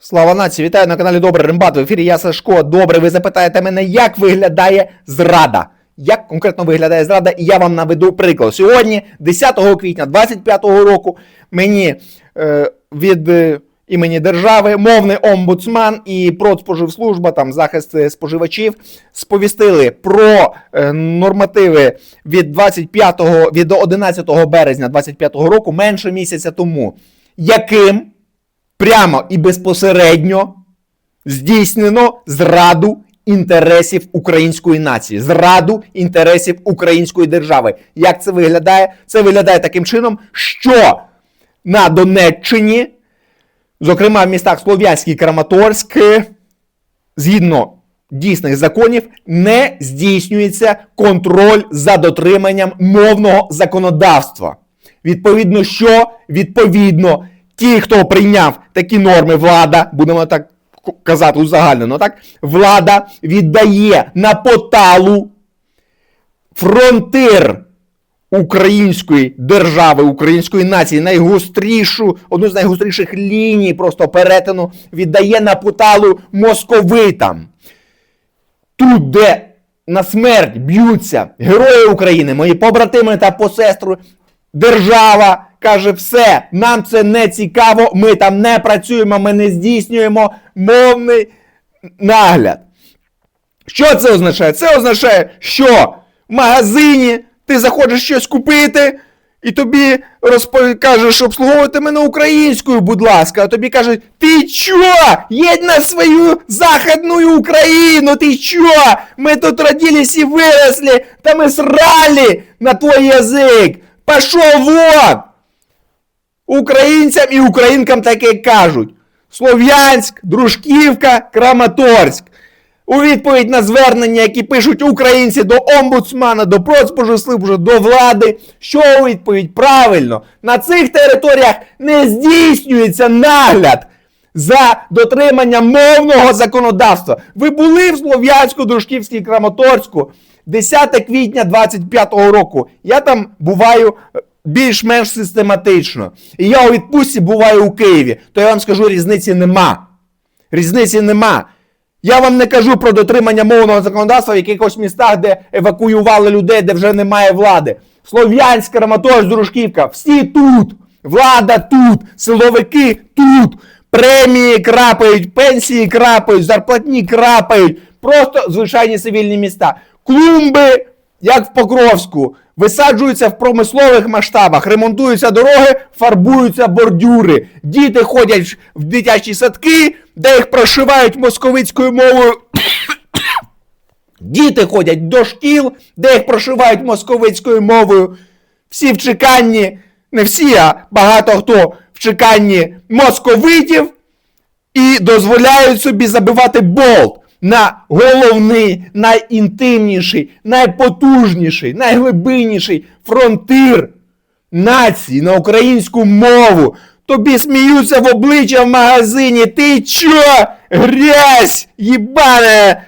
Слава нації, вітаю на каналі Добре Римбат. В ефірі я Сашко. Добре, ви запитаєте мене, як виглядає зрада. Як конкретно виглядає зрада, і я вам наведу приклад. Сьогодні, 10 квітня 25-го року, мені е, від е, імені держави, мовний омбудсман і Продспоживслужба, там захист е, споживачів, сповістили про е, нормативи від 25 від 11 березня 25-го року, менше місяця тому, яким прямо і безпосередньо здійснено зраду інтересів української нації, зраду інтересів української держави. Як це виглядає? Це виглядає таким чином, що на Донеччині, зокрема в містах Слов'янськ і Краматорськ, згідно дійсних законів, не здійснюється контроль за дотриманням мовного законодавства. Відповідно, що відповідно ті, хто прийняв такі норми, влада, будемо так казати узагальнено, так, влада віддає на поталу фронтир української держави, української нації, найгострішу, одну з найгостріших ліній просто перетину віддає на поталу московитам. Тут, де на смерть б'ються герої України, мої побратими та посестри, держава каже, все, нам це не цікаво, ми там не працюємо, ми не здійснюємо мовний нагляд. Що це означає? Це означає, що в магазині ти заходиш щось купити, і тобі розпов... кажеш, обслуговуйте мене українською, будь ласка. А тобі кажуть, ти чо? Їдь на свою західну Україну, ти чо? Ми тут родились і виросли, та ми срали на твій язик. Пошов вон! Українцям і українкам таке кажуть. Слов'янськ, Дружківка, Краматорськ. У відповідь на звернення, які пишуть українці до омбудсмана, до Продспоживслужби, до влади, що у відповідь правильно, на цих територіях не здійснюється нагляд за дотриманням мовного законодавства. Ви були в Слов'янську, Дружківській Краматорську 10 квітня 25-го року. Я там буваю е, більш-менш систематично. І я у відпустці буваю у Києві. То я вам скажу, різниці нема. Різниці нема. Я вам не кажу про дотримання мовного законодавства в якихось містах, де евакуювали людей, де вже немає влади. Слов'янськ, Краматорськ, Дружківка, всі тут. Влада тут, силовики тут. Премії крапають, пенсії крапають, зарплатні крапають. Просто звичайні цивільні міста. Клумби, як в Покровську, висаджуються в промислових масштабах, ремонтуються дороги, фарбуються бордюри. Діти ходять в дитячі садки, де їх прошивають московицькою мовою. Діти ходять до шкіл, де їх прошивають московицькою мовою. Всі в чеканні, не всі, а багато хто в чеканні московитів і дозволяють собі забивати болт на головний, найінтимніший, найпотужніший, найглибинніший фронтир нації на українську мову. Тобі сміються в обличчя в магазині. Ти чо? Грязь, ебаная!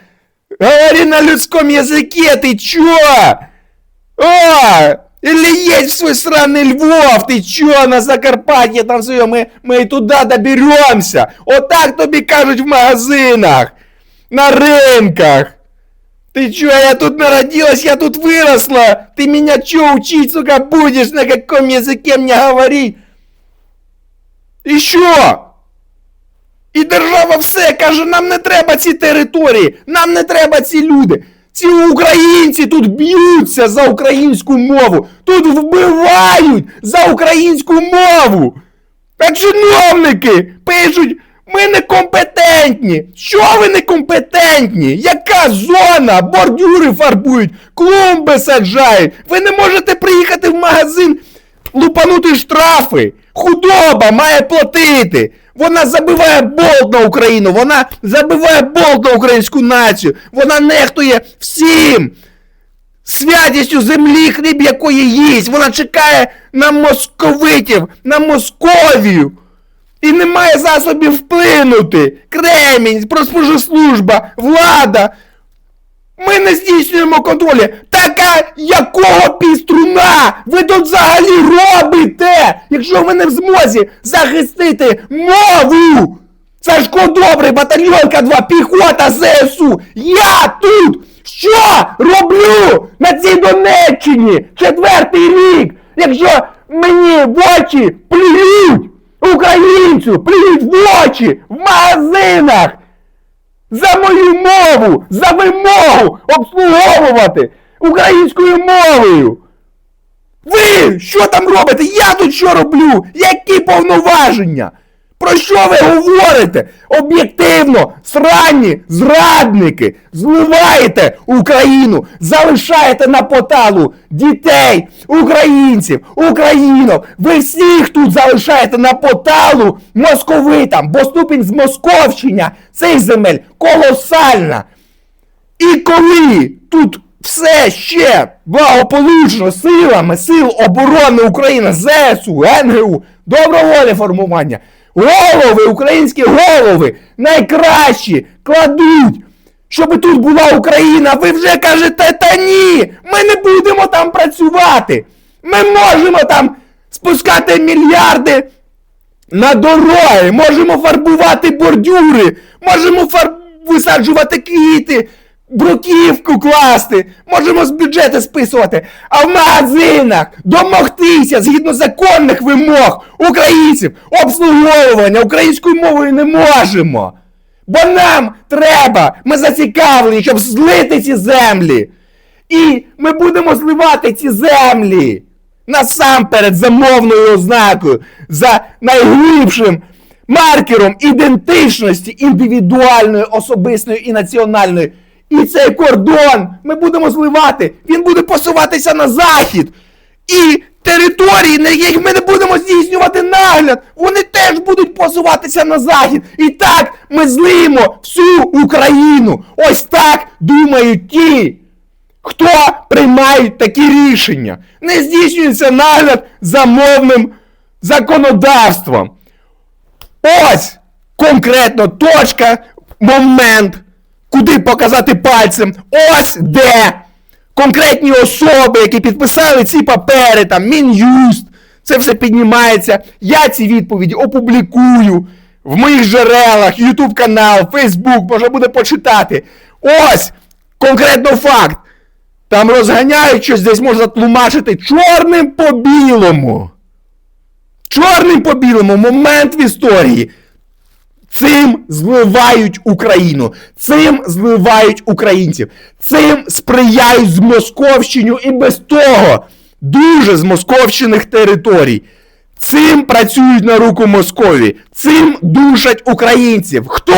Говори на людском языке, ты чё? О! Или едь в свой сраный Львов, ты чё, на Закарпатье там своє, ми, ми і туди доберемся. Отак тобі кажуть в магазинах, на ринках. Ты чё, я тут народилась, я тут выросла. Ты меня чё учить, сука, будешь, на каком языке мне говорить? І що? І держава все каже, нам не треба ці території, нам не треба ці люди. Ці українці тут б'ються за українську мову, тут вбивають за українську мову. А чиновники пишуть, ми некомпетентні. Що ви некомпетентні? Яка зона? Бордюри фарбують, клумби саджають. Ви не можете приїхати в магазин, лупанути штрафи. Худоба має платити. Вона забиває болт на Україну, вона забиває болт на українську націю, вона нехтує всім святістю землі, хліб якої їсть. Вона чекає на московитів, на Московію. І немає засобів вплинути. Кремінь, Продспоживслужба, влада. Ми не здійснюємо контролю. Така якого піструна ви тут взагалі робите? Якщо ви не в змозі захистити мову, Сашко добрий, батальйон К2, піхота ЗСУ. Я тут що роблю на цій Донеччині четвертий рік, якщо мені в очі плюють українцю, плюють в очі в магазинах за мою мову, за вимогу обслуговувати українською мовою. Ви що там робите? Я тут що роблю? Які повноваження? Про що ви говорите? Об'єктивно, сранні зрадники, зливаєте Україну, залишаєте на поталу дітей, українців, українок. Ви всіх тут залишаєте на поталу московитам, бо ступінь змосковщення цих земель колосальна. І коли тут все ще благополучно силами Сил оборони України, ЗСУ, НГУ, добровольне формування, голови, українські голови, найкращі кладуть, щоб тут була Україна, ви вже кажете, та ні, ми не будемо там працювати. Ми можемо там спускати мільярди на дороги, можемо фарбувати бордюри, можемо фар... висаджувати квіти, бруківку класти, можемо з бюджету списувати, а в магазинах домогтися згідно законних вимог українців обслуговування українською мовою не можемо. Бо нам треба, ми зацікавлені, щоб злити ці землі. І ми будемо зливати ці землі насамперед за мовною ознакою, за найглибшим маркером ідентичності індивідуальної, особистої і національної. І цей кордон ми будемо зливати, він буде посуватися на захід. І території, на яких ми не будемо здійснювати нагляд, вони теж будуть посуватися на захід. І так ми злиємо всю Україну. Ось так думають ті, хто приймають такі рішення. Не здійснюється нагляд за мовним законодавством. Ось конкретно точка, момент, куди показати пальцем. Ось де конкретні особи, які підписали ці папери, там Мін'юст, це все піднімається. Я ці відповіді опублікую в моїх джерелах, YouTube канал, Facebook, можна буде почитати. Ось конкретно факт. Там розганяють щось, десь можна тлумачити чорним по білому. Чорним по білому момент в історії. Цим зливають Україну, цим зливають українців, цим сприяють змосковщенню і без того дуже змосковщених територій. Цим працюють на руку Москові, цим душать українців. Хто?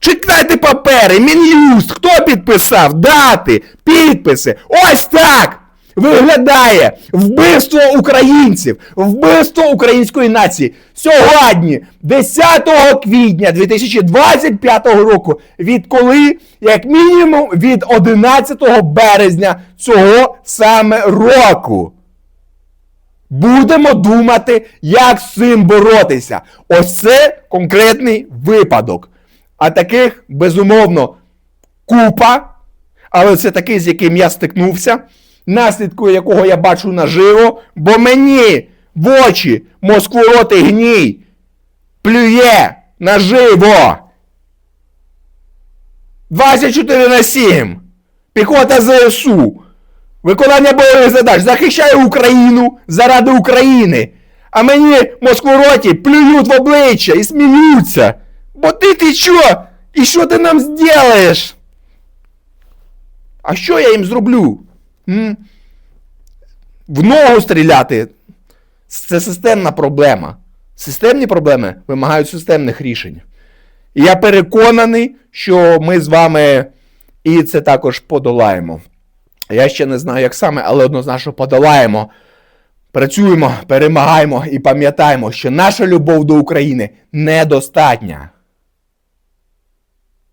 Читайте папери, Мін'юст, хто підписав? Дати, підписи. Ось так виглядає вбивство українців, вбивство української нації. Сьогодні, 10 квітня 2025 року, відколи, як мінімум, від 11 березня цього саме року. Будемо думати, як з цим боротися. Ось це конкретний випадок. А таких, безумовно, купа, але це такий, з яким я стикнувся, наслідку якого я бачу наживо, бо мені в очі москворотий гній плює наживо. 24 на 7. Піхота ЗСУ. Виконання бойових задач. Захищає Україну заради України. А мені москвороті плюють в обличчя і сміються. Бо ти ти що? І що ти нам зробиш? А що я їм зроблю? В ногу стріляти. Це системна проблема. Системні проблеми вимагають системних рішень. І я переконаний, що ми з вами і це також подолаємо. Я ще не знаю, як саме, але однозначно подолаємо. Працюємо, перемагаємо і пам'ятаємо, що наша любов до України недостатня.